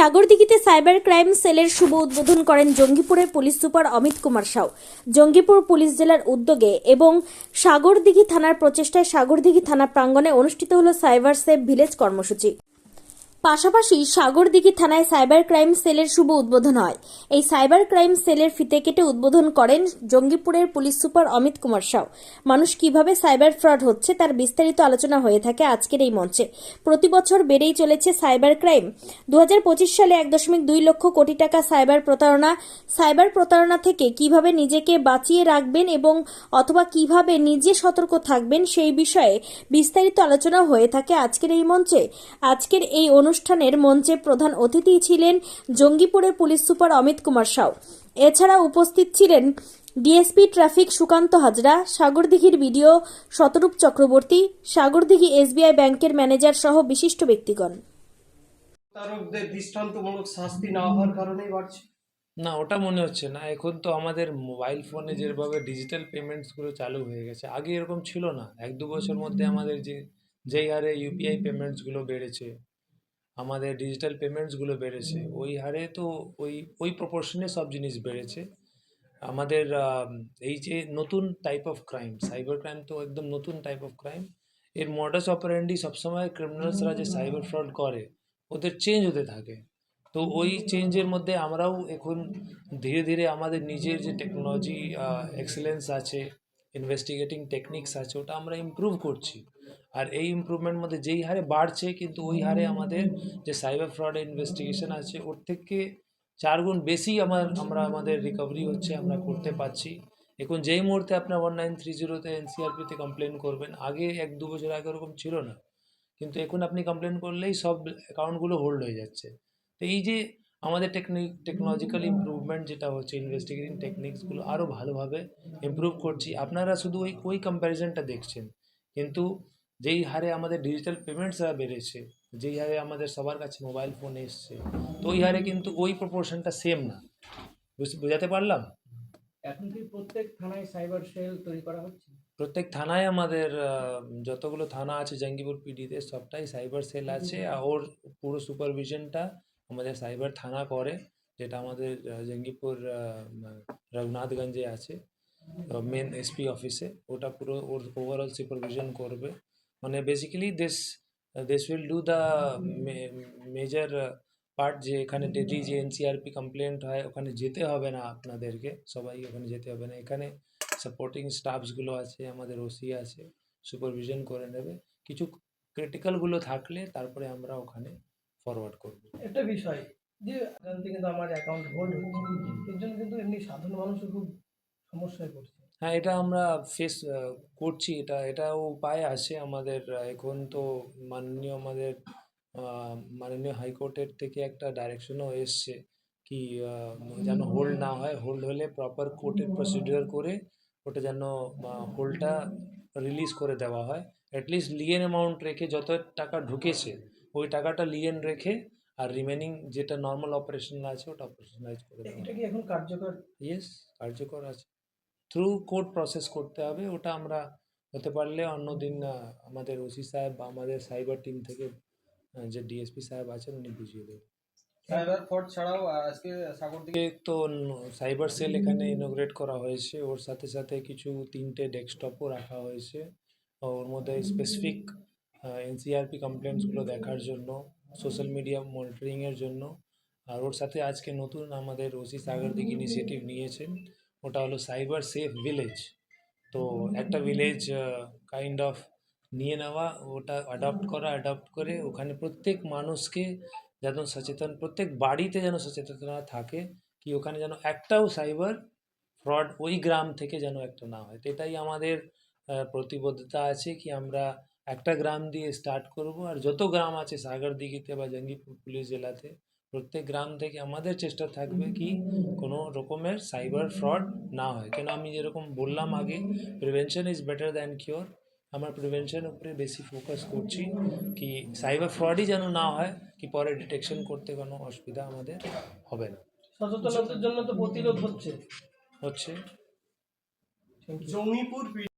সাগরদিঘিতে cyber crime সেলের শুভ উদ্বোধন করেন জঙ্গিপুরের police super Amit Kumar Sau. Jangipur police জেলার উদ্যোগে এবং সাগরদিঘি থানার প্রচেষ্টায় সাগরদিঘি থানা প্রাঙ্গণে অনুষ্ঠিত হল সাইবার সেফ ভিলেজ কর্মসূচি। পাশাপাশি সাগরদিঘি থানায় সাইবার ক্রাইম সেলের শুভ উদ্বোধন হয়। এই সাইবার ক্রাইম সেলের ফিতে কেটে উদ্বোধন করেন জঙ্গিপুরের পুলিশ সুপার অমিত কুমার সাউ। মানুষ কীভাবে সাইবার ফ্রড হচ্ছে তার বিস্তারিত আলোচনা হয়ে থাকে আজকের এই মঞ্চে। প্রতি বছর বেড়েই চলেছে সাইবার ক্রাইম। দু হাজার পঁচিশ সালে এক দশমিক দুই লক্ষ কোটি টাকা সাইবার প্রতারণা। সাইবার প্রতারণা থেকে কীভাবে নিজেকে বাঁচিয়ে রাখবেন এবং অথবা কীভাবে নিজে সতর্ক থাকবেন সেই বিষয়ে বিস্তারিত আলোচনা হয়ে থাকে আজকের এই মঞ্চে। আজকের এই অনুষ্ঠানের মঞ্চে প্রধান অতিথি ছিলেন জঙ্গিপুরের পুলিশ সুপার অমিত কুমার সাউ। এছাড়া উপস্থিত ছিলেন ডিএসপি ট্রাফিক সুকান্ত হাজরা সাগরদিঘির বিডিও শতরূপ চক্রবর্তী সাগরদিঘি এসবিআই ব্যাংকের ম্যানেজার সহ বিশিষ্ট ব্যক্তিগণ। প্রতারকদের দৃষ্টান্তমূলক শাস্তি না হওয়ার কারণেই বাড়ছে। না ওটা মনে হচ্ছে না। এখন তো আমাদের মোবাইল ফোনে যেভাবে ডিজিটাল পেমেন্টসগুলো চালু হয়ে গেছে আগে এরকম ছিল না। এক দু বছর মধ্যে আমাদের যে যেই হারে ইউপিআই পেমেন্টসগুলো বেড়েছে আমাদের ডিজিটাল পেমেন্টসগুলো বেড়েছে। ওই হারে তো ওই ওই প্রপোর্শনে সব জিনিস বেড়েছে। আমাদের এই যে নতুন type of crime cyber crime তো একদম নতুন টাইপ অফ ক্রাইম এর মডাস অপারেন্ডি সবসময় ক্রিমিনালসরা যে সাইবার ফ্রড করে, ওদের চেঞ্জ হতে থাকে। তো ওই চেঞ্জের মধ্যে আমরাও এখন ধীরে ধীরে আমাদের নিজের যে টেকনোলজি এক্সেলেন্স আছে ইনভেস্টিগেটিং টেকনিক্স আছে, ওটা আমরা ইমপ্রুভ করছি। আর এই ইমপ্রুভমেন্ট মধ্যে যেই হারে বাড়ছে, কিন্তু ওই হারে আমাদের যে সাইবার ফ্রড ইনভেস্টিগেশন আছে, ওর থেকে চার গুণ বেশি আমার, আমরা, আমাদের রিকভারি হচ্ছে, আমরা করতে পারছি। এখন যেই মুহূর্তে আপনার ওয়ান নাইন থ্রি জিরোতে এনসিআরপিতে কমপ্লেন করবেন, আগে এক দু বছর আগে ওরকম ছিল না। কিন্তু এখন আপনি কমপ্লেন করলেই সব অ্যাকাউন্টগুলো হোল্ড হয়ে যাচ্ছে। তো এই যে আমাদের টেকনিক টেকনোলজিক্যাল ইম্প্রুভমেন্ট যেটা হচ্ছে ইনভেস্টিগেটিং টেকনিক্সগুলো আরও ভালোভাবে ইমপ্রুভ করছি, আপনারা শুধু ওই ওই কম্প্যারিজনটা দেখছেন। কিন্তু যেই হারে আমাদের ডিজিটাল পেমেন্টসরা বেড়েছে যেই হারে আমাদের সবার কাছে মোবাইল ফোন এসছে তো ওই হারে কিন্তু ওই প্রপোর্শনটা সেম না। বুঝতে বোঝাতে পারলাম? এখন কি প্রত্যেক থানায় সাইবার সেল তৈরি করা হচ্ছে? প্রত্যেক থানায় আমাদের যতগুলো থানা আছে জঙ্গিপুর পিডিতে সবটাই সাইবার সেল আছে আর ওর পুরো সুপারভিশনটা আমাদের সাইবার থানা করে যেটা আমাদের জঙ্গিপুর রঘুনাথগঞ্জে আছে মেন এসপি অফিসে ওটা পুরো ওর ওভারঅল সুপারভিশন করবে। মানে basically this this will do the major part যে এখানে ডেলি যে এনসিআরপি কমপ্লেন্ট হয়, ওখানে যেতে হবে না আপনাদেরকে। সবাই ওখানে যেতে হবে না। এখানে সাপোর্টিং স্টাফসগুলো আছে, আমাদের ওসি আছে সুপারভিশন করে নেবে। কিছু ক্রিটিক্যালগুলো থাকলে তারপরে আমরা ওখানে ফরওয়ার্ড করব। একটা বিষয়, যে এখান থেকে আমার অ্যাকাউন্ট হোল্ড হচ্ছে। এর জন্য কিন্তু এমনি সাধারণ মানুষও খুব সমস্যায় পড়ছে। হ্যাঁ এটা আমরা ফেস করছি। এটা এটাও উপায় আছে আমাদের এখন তো মাননীয় আমাদের মাননীয় হাইকোর্টের থেকে একটা ডাইরেকশনও এসছে কি যেন হোল্ড না হয়। হোল্ড হলে প্রপার কোর্টের প্রসিডিওর করে ওটা যেন হোল্ডটা রিলিজ করে দেওয়া হয়। অ্যাটলিস্ট লিয়েন অ্যামাউন্ট রেখে যত টাকা ঢুকেছে ওই টাকাটা লিয়েন রেখে আর রিমেনিং যেটা নর্মাল অপারেশন আছে ওটা অপারেশনালাইজ করে দেওয়া এটা কি এখন কার্যকর? ইয়েস কার্যকর আছে। থ্রু কোর্ট প্রসেস করতে হবে। ওটা আমরা হতে পারলে অন্যদিন আমাদের ওসি সাহেব বা আমাদের সাইবার টিম থেকে যে ডিএসপি সাহেব আছেন উনি বুঝিয়ে দেবেন সাইবার ফ্রড ছাড়াও আজকে সাগর দিকে তো সাইবার সেল এখানে ইনোগ্রেট করা হয়েছে। ওর সাথে সাথে কিছু তিনটে ডেস্কটপও রাখা হয়েছে। ওর মধ্যে স্পেসিফিক এনসিআরপি কমপ্লেন্টসগুলো দেখার জন্য সোশ্যাল মিডিয়া মনিটরিংয়ের জন্য। আর ওর সাথে আজকে নতুন আমাদের ওসি সাগর দিক ইনিশিয়েটিভ নিয়েছেন। ওটা হলো সাইবার সেফ ভিলেজ তো একটা ভিলেজ কাইন্ড অফ নিয়ে নেওয়া ওটা অ্যাডপ্ট করা অ্যাডপ্ট করে ওখানে প্রত্যেক মানুষকে যেন সচেতন প্রত্যেক বাড়িতে যেন সচেতনতা থাকে কি ওখানে যেন একটাও সাইবার ফ্রড ওই গ্রাম থেকে যেন একটা না হয়। তো এটাই আমাদের প্রতিবদ্ধতা আছে কি আমরা একটা গ্রাম দিয়ে স্টার্ট করব। আর যত গ্রাম আছে সাগরদিঘিতে বা জঙ্গিপুর পুলিশ জেলাতে প্রত্যেক গ্রাম থেকে আমাদের চেষ্টা থাকবে কি কোনো রকমের সাইবার ফ্রড না হয়। কেন আমি যেরকম বললাম আগে prevention is better than cure আমরা প্রিভেনশন উপরে বেশি ফোকাস করছি কি সাইবার ফ্রডই যেন না হয় কি পরে ডিটেকশন করতে কোনো অসুবিধা আমাদের হবে না। সচেতনতার জন্য তো প্রতিরোধ হচ্ছে। হচ্ছে। জঙ্গিপুর